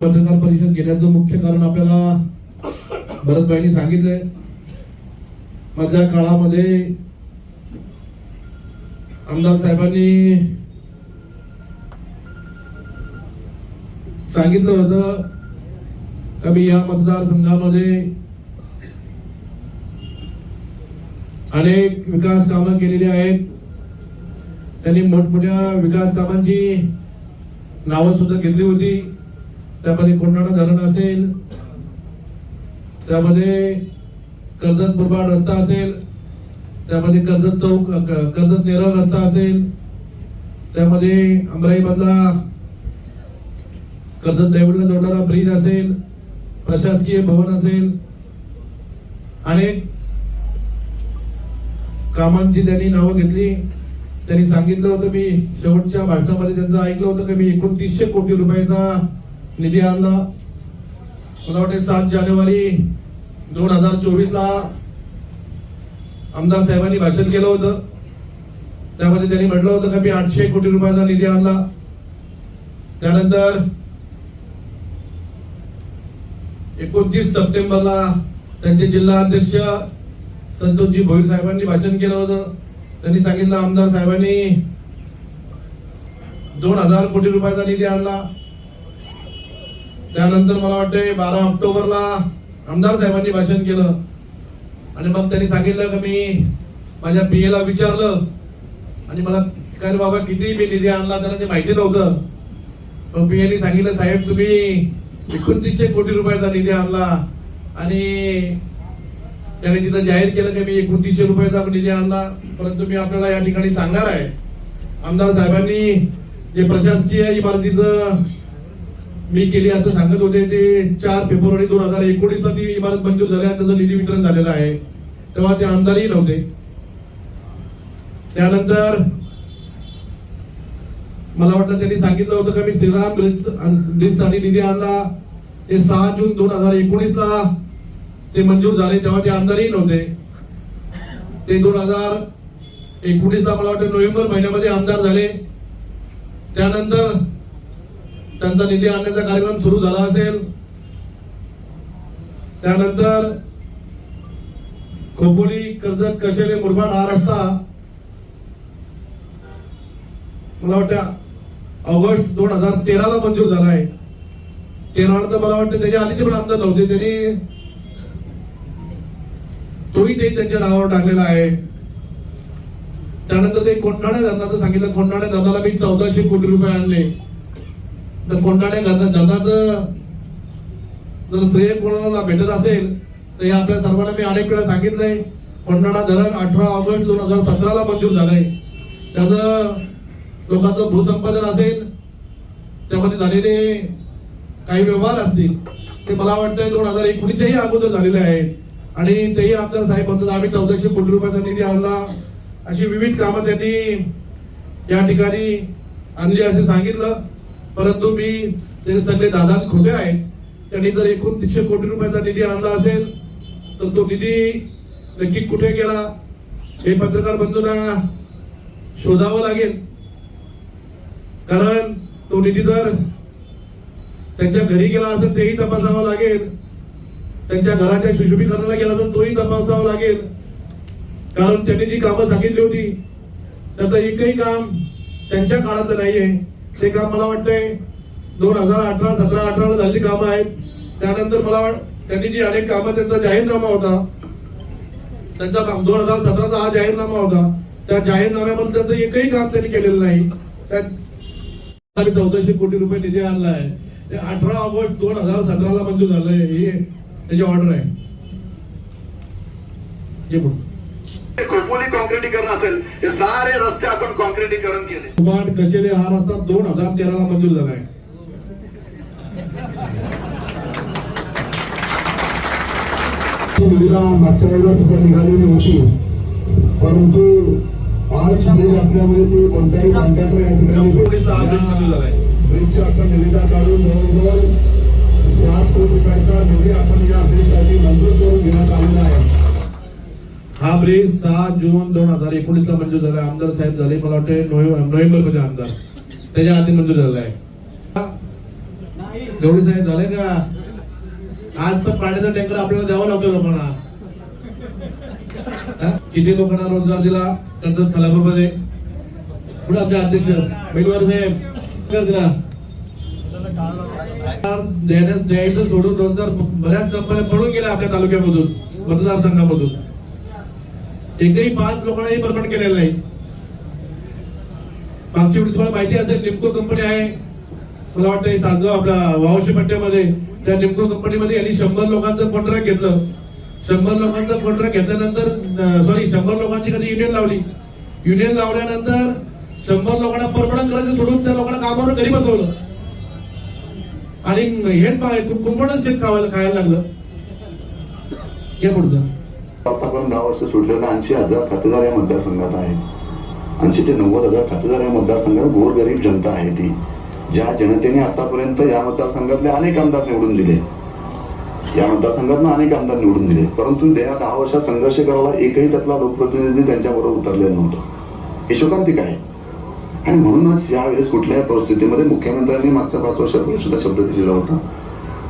पत्रकार परिषद घेण्याचं मुख्य कारण आपल्याला भरतभाईंनी सांगितलंय. मधल्या काळामध्ये आमदार साहेबांनी सांगितलं होतं का मी या मतदारसंघामध्ये अनेक विकास कामं केलेली आहेत. त्यांनी मोठमोठ्या विकास कामांची नावं सुद्धा घेतली होती. त्यामध्ये कोंडाणा धरण असेल त्यामध्ये कर्जत मुरबाड रस्ता असेल त्यामध्ये कर्जत चौक कर्जत नेरळ रस्ता असेल त्यामध्ये अमराई मधला कर्जत दैवडला जोडणारा ब्रिज असेल प्रशासकीय भवन असेल अनेक कामांची त्यांनी नावं घेतली. त्यांनी सांगितलं होतं मी शेवटच्या भाषणामध्ये त्यांचं ऐकलं होतं की मी एकोणतीसशे कोटी रुपयाचा निधी आणला. मला वाटते सात जानेवारी दोन हजार चोवीस ला आमदार साहेबांनी भाषण केलं होतं. त्यामध्ये त्यांनी म्हटलं होतं का मी आठशे कोटी रुपयाचा निधी आणला. त्यानंतर एकोणतीस सप्टेंबरला त्यांचे जिल्हा अध्यक्ष संतोषजी भोईर साहेबांनी भाषण केलं होतं. त्यांनी सांगितलं आमदार साहेबांनी दोन हजार कोटी रुपयाचा निधी आणला. त्यानंतर मला वाटते बारा ऑक्टोबरला आमदार साहेबांनी भाषण केलं. आणि मग त्यांनी सांगितलं की मी माझ्या पी एला विचारलं. आणि मला काय रे बाबा किती मी निधी आणला त्यांना ते माहिती नव्हतं. पण पीएने सांगितलं साहेब तुम्ही एकोणतीसशे कोटी रुपयाचा निधी आणला. आणि त्याने तिथं जाहीर केलं की मी एकोणतीसशे रुपयाचा निधी आणला परंतु मी आपल्याला या ठिकाणी सांगणार आहे. आमदार साहेबांनी जे प्रशासकीय इमारतीचं मी केली असं सांगत होते ते चार फेब्रुवारी दोन हजार एकोणीसला ती इमारत मंजूर झाली आणि त्याचं निधी वितरण झालेलं आहे. तेव्हा ते आमदारही नव्हते. त्यानंतर मला वाटलं त्यांनी सांगितलं होतं का मी श्रीराम ब्रिजसाठी निधी आणला. ते सहा जून दोन हजार एकोणीसला ते मंजूर झाले तेव्हा ते आमदारही नव्हते. ते दोन हजार एकोणीसला मला वाटतं नोव्हेंबर महिन्यामध्ये आमदार झाले. त्यानंतर त्यांचा निधी आणण्याचा कार्यक्रम सुरू झाला असेल. त्यानंतर खोपोली कर्जत कशेले मुरबाड हा रस्ता मला वाटतं ऑगस्ट दोन हजार तेराला मंजूर झाला आहे. तेरा तर मला वाटतं त्याच्या आधीचे पण आमदार नव्हते. त्यांनी तोही ते त्यांच्या नावावर टाकलेला आहे. त्यानंतर ते कोंडाणे धरणाचं सांगितलं कोंडाणे धरणाला मी चौदाशे कोटी रुपये आणले. तर कोंडाणे धरण धरणाचं जर श्रेय कोणाला भेटत असेल तर हे आपल्या सर्वांना मी अनेक वेळा सांगितलंय. कोंडाणा धरण अठरा ऑगस्ट दोन हजार सतरा ला मंजूर झालंय. त्याचं लोकांचं भूसंपादन असेल त्यामध्ये झालेले काही व्यवहार असतील ते मला वाटतंय दोन हजार एकोणीसच्याही अगोदर झालेले आहेत. आणि तेही आमदार साहेब म्हणतात आम्ही चौदाशे कोटी रुपयाचा निधी आणला. अशी विविध कामं त्यांनी या ठिकाणी आणली असे सांगितलं. परंतु मी ते सगळे दादा खोटे आहेत. त्यांनी जर एकोणतीसशे कोटी रुपयाचा निधी आणला असेल तर तो निधी नक्की कुठे गेला? हे पत्रकार बंधूंना शोधावं लागेल. कारण तो निधी जर त्यांच्या घरी गेला असेल तेही तपासावं लागेल. त्यांच्या घराच्या सुशोभीकरणाला गेला तर तोही तपासावा लागेल. कारण त्यांनी जी कामं सांगितली होती त्याचं एकही काम त्यांच्या काळात नाहीये. ते काम मला वाटतंय दोन हजार अठरा सतरा अठराला झालेली कामं आहेत. त्यानंतर मला त्यांनी जी अनेक कामं त्यांचा जाहीरनामा होता. त्यांचा काम दोन हजार सतराचा हा जाहीरनामा होता. त्या जाहीरनाम्यामध्ये त्यांचं एकही काम त्यांनी केलेलं नाही. त्यात चौदाशे कोटी रुपये निधी आणला आहे ते अठरा ऑगस्ट दोन हजार सतराला मंजूर झालंय. हे त्याची ऑर्डर आहे. बोल. खोपोली कॉन्क्रिटीकरण असेल हे सारे रस्ते आपण कॉन्क्रिटीकरण केले. कुमार कशेले हा रस्ता दोन हजार तेराला मंजूर झालाय सुविधा मागच्या वेळेला सुद्धा निघालेली होती. परंतु आज ब्रिज असल्यामुळे ती कोणत्याही कॉन्ट्रॅक्टर या ठिकाणी मंजूर ब्रिजची आपण निविदा काढून जवळजवळ चार कोटी रुपयाचा निधी आपण या ब्रिजसाठी मंजूर करून घेण्यात आलेला आहे. हा ब्रिज सहा जून दोन हजार एकोणीस ला मंजूर झाला. आमदार साहेब झाले मला वाटते नोव्हेंबरमध्ये आमदार. त्याच्या आधी मंजूर झालाय गवळी साहेब झाले का? आज तर पाण्याचा टँकर आपल्याला द्यावा लागतो लोकांना किती लोकांना रोजगार दिला? त्यांचं खलापूरमध्ये. कुठे आमचे अध्यक्ष बैलवार साहेब. दिला. देण्यास द्यायचं सोडून रोजगार बऱ्याच कंपन्या पडून गेल्या आपल्या तालुक्यामधून मतदारसंघामधून. एकही पाच लोकांनाही परमनंट केलेलं नाही. मागची वेळी तुम्हाला माहिती असेल निमको कंपनी आहे. मला वाटतं सासगाव आपल्या वावशी पट्ट्यामध्ये त्या निमको कंपनीमध्ये यांनी शंभर लोकांचं कॉन्ट्रॅक्ट घेतलं. शंभर लोकांचं कॉन्ट्रॅक्ट घेतल्यानंतर सॉरी शंभर लोकांची कधी युनियन लावली. युनियन लावल्यानंतर शंभर लोकांना परमनंट करायचं सोडून त्या लोकांना कामावर घरी बसवलं. आणि हेच कुंपणच ते खावायला खायला लागलं. घ्या पुढचं. आतापर्यंत दहा वर्ष सुटलेल्या ऐंशी हजार खातेदार या मतदारसंघात आहेत. ऐंशी ते नव्वद हजार खातेदार या मतदारसंघात गोरगरीब जनता आहे ती. ज्या जनतेने आतापर्यंत या मतदारसंघातले अनेक आमदार निवडून दिले. या मतदारसंघातून अनेक आमदार निवडून दिले. परंतु गेल्या दहा वर्षात संघर्ष करायला एकही त्यातला लोकप्रतिनिधी त्यांच्याबरोबर उतरलेला नव्हता. हे शोकांतिक आहे. आणि म्हणूनच यावेळेस कुठल्याही परिस्थितीमध्ये मुख्यमंत्र्यांनी मागच्या पाच वर्षापूर्वी सुद्धा शब्द दिलेला होता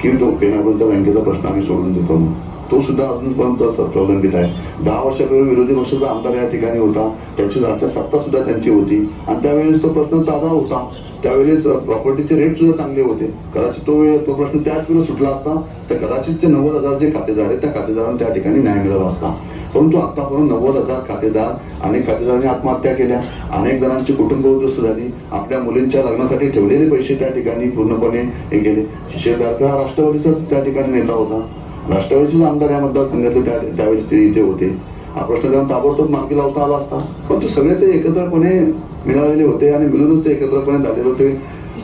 की तो पेनाबंद बँकेचा प्रश्न आम्ही सोडून देतो म्हणून. तो सुद्धा अजूनपर्यंत असा प्रलंबित आहे. दहा वर्षापूर्वी विरोधी पक्षाचा आमदार या ठिकाणी होता. त्याची आता सत्ता सुद्धा त्यांची होती. आणि त्यावेळेस तो प्रश्न ताजा होता. त्यावेळेस प्रॉपर्टीचे रेट सुद्धा चांगले होते. कदाचित तो वेळ तो प्रश्न त्याच वेळेस सुटला असता तर कदाचित ते नव्वद हजार जे खातेदार आहेत त्या खातेदारांना त्या ठिकाणी न्याय मिळाला असता. परंतु आतापर्यंत नव्वद हजार खातेदार अनेक खातेदारांनी आत्महत्या केल्या. अनेक जणांची कुटुंब उद्ध्वस्त झाली. आपल्या मुलींच्या लग्नासाठी ठेवलेले पैसे त्या ठिकाणी पूर्णपणे हे गेले. शिशेर हा राष्ट्रवादीचाच त्या ठिकाणी नेता होता. राष्ट्रवादीचेच आमदार या मतदारसंघातले त्या त्यावेळेस ते इथे होते. हा प्रश्न त्यांना ताबडतोब मार्गी लावता आला असता. पण तो सगळे ते एकत्रपणे मिळालेले होते आणि मिळूनच ते एकत्रपणे झालेले होते.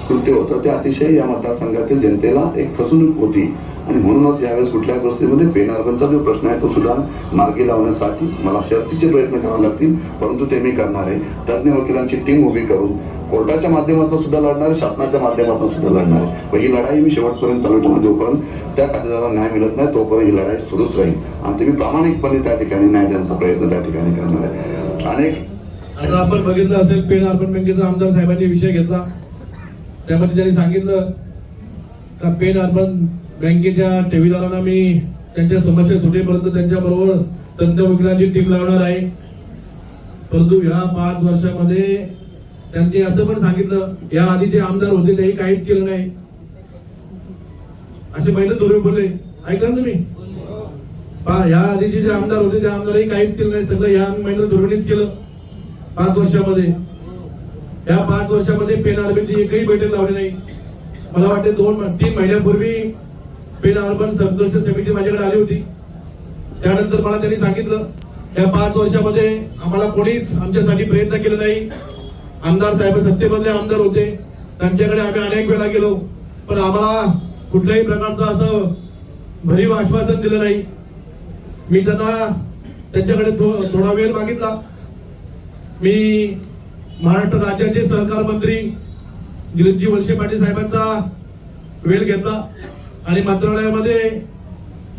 कृत्य होतं. ते अतिशय या मतदारसंघातील जनतेला एक फसवणूक होती. आणि म्हणूनच यावेळेस कुठल्याही परिस्थितीमध्ये पेनार्बनचा जो प्रश्न आहे तो सुद्धा मार्गी लावण्यासाठी. मला शर्तीचे प्रयत्न करावे लागतील. परंतु ते मी करणार आहे. तज्ज्ञ वकिलांची टीम उभी करून कोर्टाच्या माध्यमातून सुद्धा लढणार आहे. शासनाच्या माध्यमातून सुद्धा लढणार आहे. पण ही लढाई मी शेवटपर्यंत चालू ठेवून जोपर्यंत त्या खातेदाराला न्याय मिळत नाही. तोपर्यंत ही लढाई सुरूच राहील आणि ते मी प्रामाणिकपणे त्या ठिकाणी न्याय देण्याचा प्रयत्न त्या ठिकाणी करणार आहे. अनेक आता आपण बघितलं असेल पेन अर्बन बँकेचा आमदार साहेबांनी विषय घेतला. त्यामध्ये त्यांनी सांगितलं का पेन अर्बन बँकेच्या ठेवीदारांना मी त्यांच्या समस्या सुटेपर्यंत त्यांच्या बरोबर वकिलांची टीम लावणार आहे. परंतु ह्या पाच वर्षामध्ये त्यांनी असं पण सांगितलं या आधी जे आमदार होते तेही काहीच केलं नाही. असे पहिले दुर्वे बोलले ऐकलं ना तुम्ही? या आधीचे जे आमदार होते त्या आमदारही काहीच केलं नाही. सगळं या महेंद्र धुर्वेनीच केलं. पाच वर्षामध्ये. या पाच वर्षामध्ये पेन आर्मीची एकही बैठक लावली नाही. मला वाटते दोन तीन महिन्यापूर्वी पेन अर्बन संघर्ष समिती माझ्याकडे आली होती. त्यानंतर मला त्यांनी सांगितलं या पाच वर्षामध्ये आम्हाला कोणीच आमच्यासाठी प्रयत्न केले नाही. आमदार साहेब सत्तेमधले आमदार होते. त्यांच्याकडे आम्ही अनेक वेळा गेलो. पण आम्हाला कुठल्याही प्रकारचं असं भरीव आश्वासन दिलं नाही. मी त्यांना त्यांच्याकडे थो- थोडा वेळ मागितला. मी महाराष्ट्र राज्याचे सहकार मंत्री गिरीशजी वळसे पाटील साहेबांचा वेळ घेतला. आणि मंत्रालयामध्ये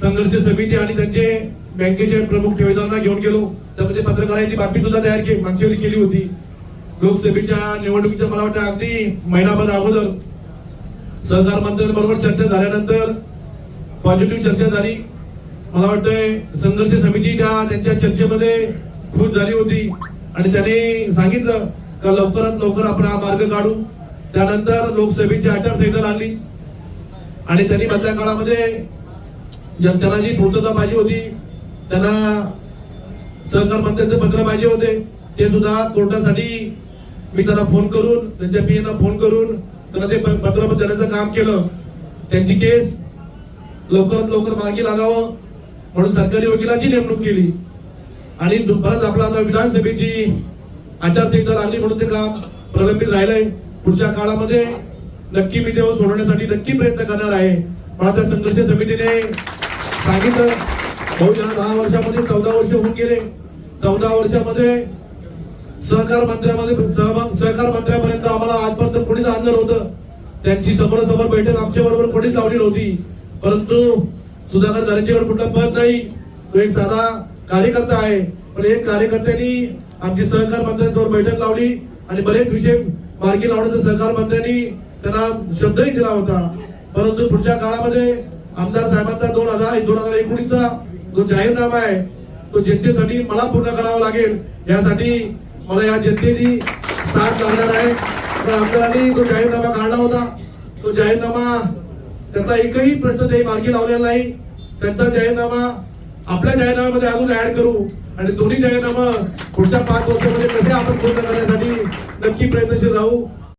संघर्ष समिती आणि त्यांचे बँकेचे प्रमुख ठेवीदारांना घेऊन गेलो. त्यामध्ये पत्रकारांची बातमी सुद्धा तयार केली मागच्या वेळी केली होती. लोकसभेच्या निवडणुकीच्या मला वाटतं अगदी महिनाभर अगोदर सहकार मंत्र्यांबरोबर चर्चा झाल्यानंतर पॉझिटिव्ह चर्चा झाली. मला वाटतंय संघर्ष समिती त्या त्यांच्या चर्चेमध्ये खुश झाली होती. आणि त्यांनी सांगितलं का लवकरात लवकर आपण हा मार्ग काढू? त्यानंतर लोकसभेची आचारसंहिता लागली. आणि त्यांनी मधल्या काळामध्ये त्यांना जी पूर्तता पाहिजे होती. त्यांना सहकार मंत्र्यांचे पत्र पाहिजे होते. ते सुद्धा कोर्टासाठी मी त्यांना फोन करून त्यांच्या पी फोन करून त्यांना ते प- पत्र देण्याचं काम केलं. त्यांची केस लवकरात लवकर मार्गी लागावं म्हणून सरकारी वकिलाची नेमणूक केली. आणि दु- परत आपला आता विधानसभेची आचारसंहिता लागली म्हणून ते काम प्रलंबित राहिलंय. पुढच्या काळामध्ये नक्की मी ते सोडवण्यासाठी नक्की प्रयत्न करणार आहे. पण आता संघर्ष समितीने सांगितलं बहुजन दहा वर्षामध्ये चौदा वर्ष होऊन गेले चौदा वर्षामध्ये सहकार मंत्र्यामध्ये सहभाग सहकार मंत्र्यापर्यंत आम्हाला आजपर्यंत कोणीच आणलं होतं त्यांची समोरासमोर बैठक आमच्या बरोबर कोणीच लावली नव्हती. परंतु सुधाकर दारेंजीकडे कुठलं पद नाही तो एक साधा कार्यकर्ता आहे. पण एक कार्यकर्त्यांनी आमची सहकार मंत्र्यांसोबत बैठक लावली आणि बरेच विषय मार्गी लावण्याचा सहकार मंत्र्यांनी त्यांना शब्दही दिला होता. परंतु पुढच्या काळामध्ये आमदार साहेबांचा दोन हजार दोन हजार एकोणीसचा जो जाहीरनामा आहे तो जनतेसाठी मला पूर्ण करावा लागेल. यासाठी मला या जनतेची साथ लागणार आहे. पण आमदारांनी जो जाहीरनामा काढला होता तो जाहीरनामा त्याचा एकही प्रश्न ते मार्गी लावलेला नाही. त्यांचा जाहीरनामा आपल्या जाहीरनाम्यामध्ये अजून ऍड करू. आणि दोन्ही जाहीरनामा पुढच्या पाच वर्षामध्ये कसे आपण पूर्ण करण्यासाठी नक्की प्रयत्नशील राहू?